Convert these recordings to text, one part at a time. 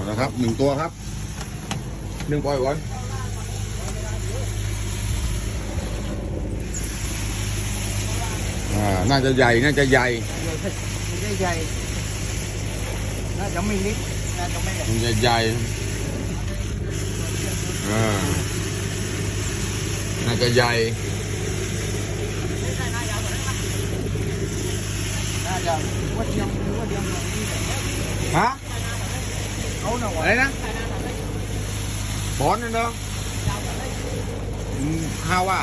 เอาละครับหนึ่งตัวครับหนึ่งปล่อยก่อนอ่าน่าจะใหญ่น่าจะใหญ่ไม่ได้ใหญ่น่าจะไม่นิดน่าจะไม่ใหญ่มันจะใหญ่อ่าน่าจะใหญ่น่าจะว่าเดียวว่าเดียวฮะเขาหน่ะ อะไรนะบอนนั่นเนาะอืมข้าวว่า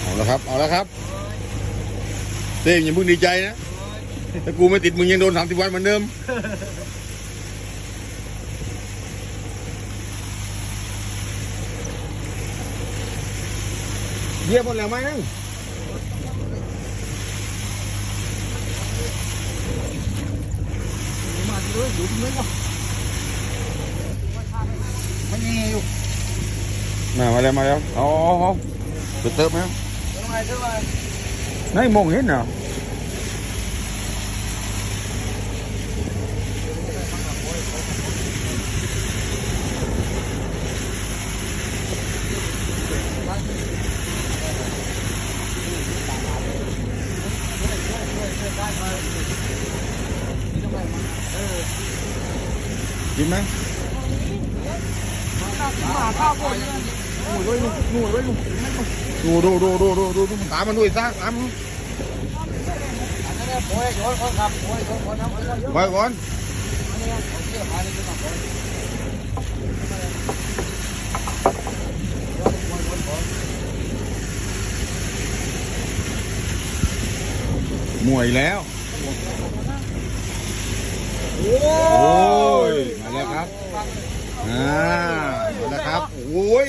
เอาละครับ เอาละครับเต้งอย่าเพิ่งดีใจนะถ้ากูไม่ติดมึงยังโดนสามสิบวันเหมือนเดิมเยี่ยมหมดแล้วไหมนั่ง มาเลยอยู่ตรงนี้ก็มันยังไงอยู่มามาแล้วมาแล้วอ๋อจะเติมไหม ทำไมทำไม ไหนมองเห็นเหรอ กินไหมมาข้าวคนหนูด้วยหนูหนูด้วยหนูดูดูดูดูดูดูดูตามมันด้วยซากตามมันโอ้ยโอ้ยคนขับโอ้ยคนคนน้ำคนเยอะไว้ก่อนมวยแล้ว โอ้โอ้ยมาแล้ว ครับอ่ามาแล้วครับโอ้ย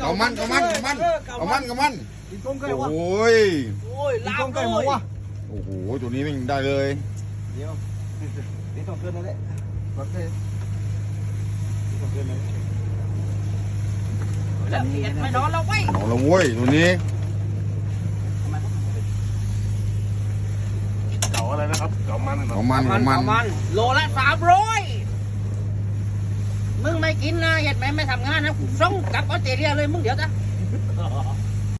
เอามันเอามันเอามันเอามันเอามันกินต้มไก่วะโอ้ยโอ้ยกินต้มไก่หมูวะโอ้โหตัวนี้ไม่ได้เลยเดี๋ยวนี่ต้องเกินนั่นแหละรถเลยต้องเกินนั่นแหละไม่นอนเราไว้เอาละเว้ยตัวนี้เก่าอะไรนะครับเก่ามันเหรอเอามันเอามันมันโลละสามร้อย มึงไม่กินนะเห็ดไหมไม่ทำงานนะกูส่งกลับออสเตรเลียเลยมึงเดี๋ยวจ้ะ